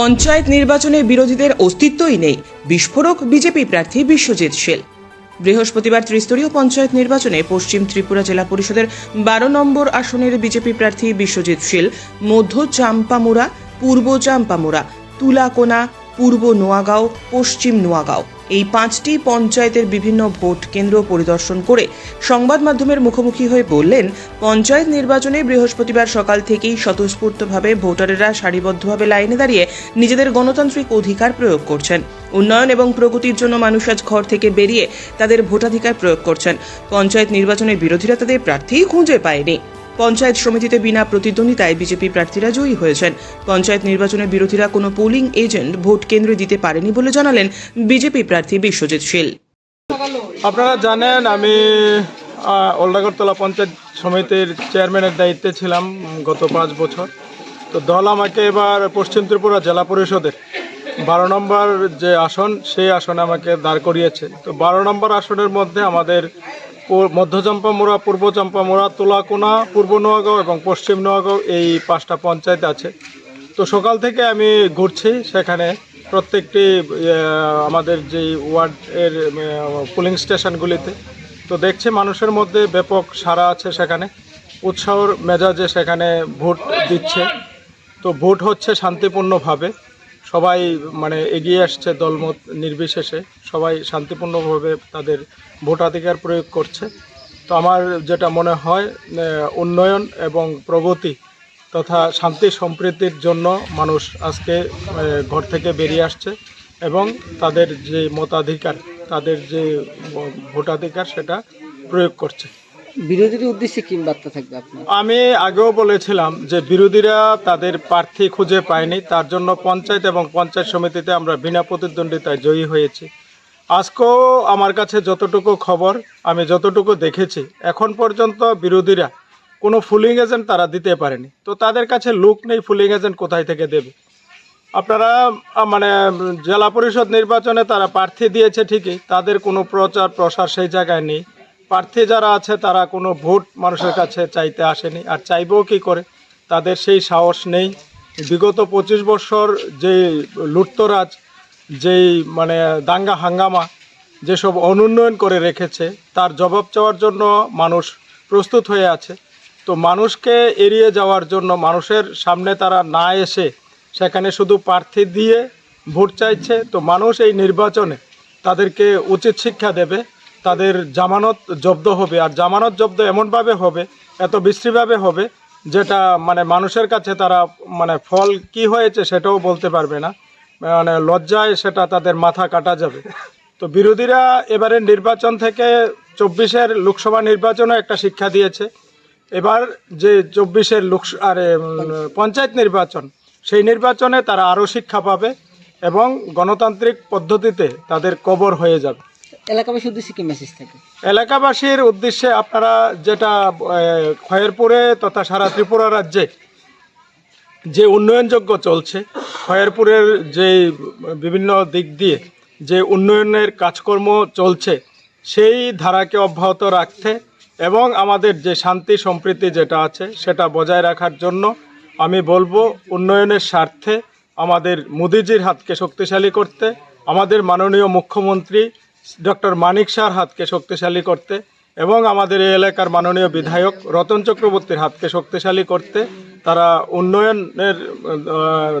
পঞ্চায়েত নির্বাচনে বিরোধীদের অস্তিত্বই নেই। বিস্ফোরক বিজেপি প্রার্থী বিশ্বজিৎ শীল বৃহস্পতিবার ত্রিস্তরীয় পঞ্চায়েত নির্বাচনে পশ্চিম ত্রিপুরা জেলা পরিষদের বারো নম্বর আসনের বিজেপি প্রার্থী বিশ্বজিৎ শীল মধ্য চাম্পামুড়া, পূর্ব চাম্পামুড়া, তুলাকোনা, পূর্ব নোয়াগাঁও, পশ্চিম নোয়াগাঁও। এই পাঁচটি পঞ্চায়েতের বিভিন্ন ভোট কেন্দ্র পরিদর্শন করে সংবাদ মাধ্যমের মুখোমুখি হয়ে বললেন, পঞ্চায়েত নির্বাচনে বৃহস্পতিবার সকাল থেকেই স্বতঃস্ফূর্তভাবে ভোটারেরা সারিবদ্ধভাবে লাইনে দাঁড়িয়ে নিজেদের গণতান্ত্রিক অধিকার প্রয়োগ করছেন। উন্নয়ন এবং প্রগতির জন্য মানুষ আজ ঘর থেকে বেরিয়ে তাদের ভোটাধিকার প্রয়োগ করছেন। পঞ্চায়েত নির্বাচনের বিরোধীরা তাদের প্রার্থী খুঁজে পায়নি। পঞ্চায়েত সমিতিতে বিনা প্রতিদ্বন্দ্বিতায় বিজেপি প্রার্থীরা জয়ী হয়েছেন। পঞ্চায়েত নির্বাচনের বিরোধীরা কোনো পোলিং এজেন্ট ভোট কেন্দ্রে দিতে পারেনি বলে জানালেন বিজেপি প্রার্থী বিশ্বজিৎ শীল। আপনারা জানেন, আমি ওল্ডাগরতলা পঞ্চায়েত সমিতির চেয়ারম্যানের দায়িত্বে ছিলাম গত পাঁচ বছর। তো দল আমাকে এবার পশ্চিম ত্রিপুরা জেলা পরিষদের বারো নম্বর যে আসন, সেই আসনে আমাকে দাঁড় করিয়েছে। তো বারো নম্বর আসনের মধ্যে আমাদের মধ্য চম্পামুড়া, পূর্ব চম্পামুড়া, তোলাকোনা, পূর্ব নোয়াগাঁও এবং পশ্চিম নোয়াগাঁও এই পাঁচটা পঞ্চায়েত আছে। তো সকাল থেকে আমি ঘুরছি সেখানে। প্রত্যেকটি আমাদের যে ওয়ার্ড এর পুলিং স্টেশনগুলিতে। তো দেখছি মানুষের মধ্যে ব্যাপক সারা আছে সেখানে। উৎসাহর মেজাজে সেখানে ভোট দিচ্ছে। তো ভোট হচ্ছে শান্তিপূর্ণভাবে। সবাই মানে এগিয়ে আসছে দলমত নির্বিশেষে। সবাই শান্তিপূর্ণভাবে তাদের ভোটাধিকার প্রয়োগ করছে। তো আমার যেটা মনে হয় উন্নয়ন এবং প্রগতি তথা শান্তি সম্প্রীতির জন্য মানুষ আজকে ঘর থেকে বেরিয়ে আসছে এবং তাদের যে মতাধিকার, তাদের যে ভোটাধিকার সেটা প্রয়োগ করছে। বিরোধীদের উদ্দেশ্যে কি বার্তা থাকবে আপনার? আমি আগেও বলেছিলাম যে বিরোধীরা তাদের প্রার্থী খুঁজে পায়নি, তার জন্য পঞ্চায়েত এবং পঞ্চায়েত সমিতিতে আমরা বিনা প্রতিদ্বন্দ্বিতায় জয়ী হয়েছি। আজকেও আমার কাছে যতটুকু খবর, আমি যতটুকু দেখেছি, এখন পর্যন্ত বিরোধীরা কোনো ফুলিং এজেন্ট তারা দিতে পারেনি। তো তাদের কাছে লুক নেই, ফুলিং এজেন্ট কোথায় থেকে দেবে? আপনারা মানে জেলা পরিষদ নির্বাচনে তারা প্রার্থী দিয়েছে ঠিকই, তাদের কোনো প্রচার প্রসার সেই জায়গায় নেই। প্রার্থী যারা আছে, তারা কোনো ভোট মানুষের কাছে চাইতে আসেনি। আর চাইবেও কি করে? তাদের সেই সাহস নেই। বিগত পঁচিশ বছর যে লুটতরাজ, যেই মানে দাঙ্গা হাঙ্গামা, যেসব অনুন্নয়ন করে রেখেছে, তার জবাব চাওয়ার জন্য মানুষ প্রস্তুত হয়ে আছে। তো মানুষকে এড়িয়ে যাওয়ার জন্য, মানুষের সামনে তারা না এসে সেখানে শুধু প্রার্থী দিয়ে ভোট চাইছে, তো মানুষ এই নির্বাচনে তাদেরকে উচিত শিক্ষা দেবে। তাদের জামানত জব্দ হবে। আর জামানত জব্দ এমনভাবে হবে, এত বিশ্রীভাবে হবে, যেটা মানে মানুষের কাছে তারা মানে ফল কি হয়েছে সেটাও বলতে পারবে না। মানে লজ্জায় সেটা তাদের মাথা কাটা যাবে। তো বিরোধীরা এবারে নির্বাচন থেকে চব্বিশের লোকসভা নির্বাচনও একটা শিক্ষা দিয়েছে। এবার যে চব্বিশের লোক আরে পঞ্চায়েত নির্বাচন, সেই নির্বাচনে তারা আরও শিক্ষা পাবে এবং গণতান্ত্রিক পদ্ধতিতে তাদের কবর হয়ে যাবে। এলাকাবাসীর উদ্দেশ্যে কি মেসেজ থাকে? এলাকাবাসীর উদ্দেশ্যে আপনারা যেটা খয়েরপুরে তথা সারা ত্রিপুরা রাজ্যে যে উন্নয়নযোগ্য চলছে, খয়েরপুরের যে বিভিন্ন দিক দিয়ে যে উন্নয়নের কাজকর্ম চলছে, সেই ধারাকে অব্যাহত রাখতে এবং আমাদের যে শান্তি সম্প্রীতি যেটা আছে, সেটা বজায় রাখার জন্য আমি বলব, উন্নয়নের স্বার্থে আমাদের মোদিজির হাতকে শক্তিশালী করতে, আমাদের মাননীয় মুখ্যমন্ত্রী ডক্টর মানিক শাহর হাতকে শক্তিশালী করতে এবং আমাদের এই এলাকার মাননীয় বিধায়ক রতন চক্রবর্তীর হাতকে শক্তিশালী করতে, তারা উন্নয়নের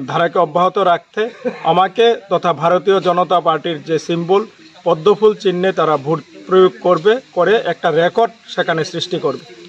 ধারাকে অব্যাহত রাখতে, আমাকে তথা ভারতীয় জনতা পার্টির যে সিম্বল, পদ্মফুল চিহ্নে তারা ভোট প্রয়োগ করবে, করে একটা রেকর্ড সেখানে সৃষ্টি করবে।